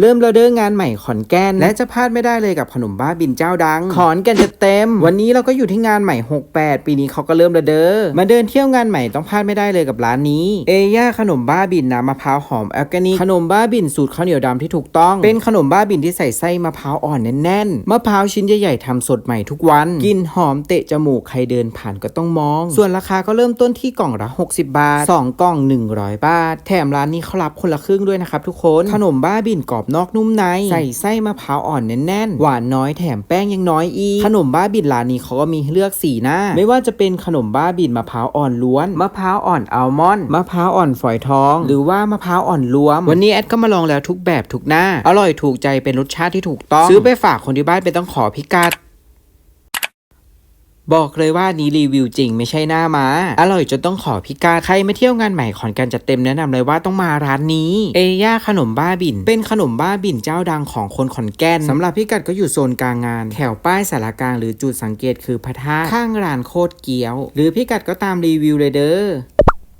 เริ่มเราเดินงานใหม่ขอนแก่นและจะพลาดไม่ได้เลยกับขนมบ้าบินเจ้าดัง ขอนแก่นจะเต็ม วันนี้เราก็อยู่ที่งานใหม่ 68 ปีนี้เขาก็เริ่มระเด้อมาเดินเที่ยวงานใหม่ต้องพลาดไม่ได้เลยกับร้านนี้ เอย่าขนมบ้าบินน้ำมะพร้าวหอมแอลกานิกขนมบ้าบินสูตรข้าวเหนียวดำที่ถูกต้อง เป็นขนมบ้าบินที่ใส่ไส้มะพร้าวอ่อนแน่นๆมะพร้าวชิ้นใหญ่ๆทำสดใหม่ทุกวันกลินหอมเตะจมูกใครเดินผ่านก็ต้องมอง ส่วนราคาก็เริ่มต้นที่กล่องละ 60 บาท 2 กล่อง 100 บาท แถมร้านนี้เขารับคนละครึ่งด้วยนะครับทุกคนขนมบ้าบินกรอบนอกนุ่มใน ใส่ไส้มะพร้าวอ่อนแน่นๆ หวานน้อยแถมแป้งยังน้อยอีก ขนมบ้าบินร้านนี้เขาก็มีให้เลือกสีหน้า ไม่ว่าจะเป็นขนมบ้าบินมะพร้าวอ่อนล้วน มะพร้าวอ่อนอัลมอนด์ มะพร้าวอ่อนฝอยทอง หรือว่ามะพร้าวอ่อนรวม วันนี้แอดก็มาลองแล้วทุกแบบทุกหน้า อร่อยถูกใจเป็นรสชาติที่ถูกต้อง ซื้อไปฝากคนที่บ้านไปต้องขอพิกัด บอกเลยว่านี้รีวิวจริงไม่ใช่หน้ามาอร่อยจนต้องขอพิการใครมาเที่ยวงานใหม่ขอนแก่นจะเต็มแนะนำเลยว่าต้องมาร้านนี้ เอย่าขนมบ้าบิน เป็นขนมบ้าบินเจ้าดังของคนขอนแก่นสำหรับพิกัดก็อยู่โซนกลางงาน แถวป้ายสารกลางหรือจุดสังเกตคือพระธาตุข้างร้านโคตรเกี๊ยว หรือพิกัดก็ตามรีวิวเลยเด้อ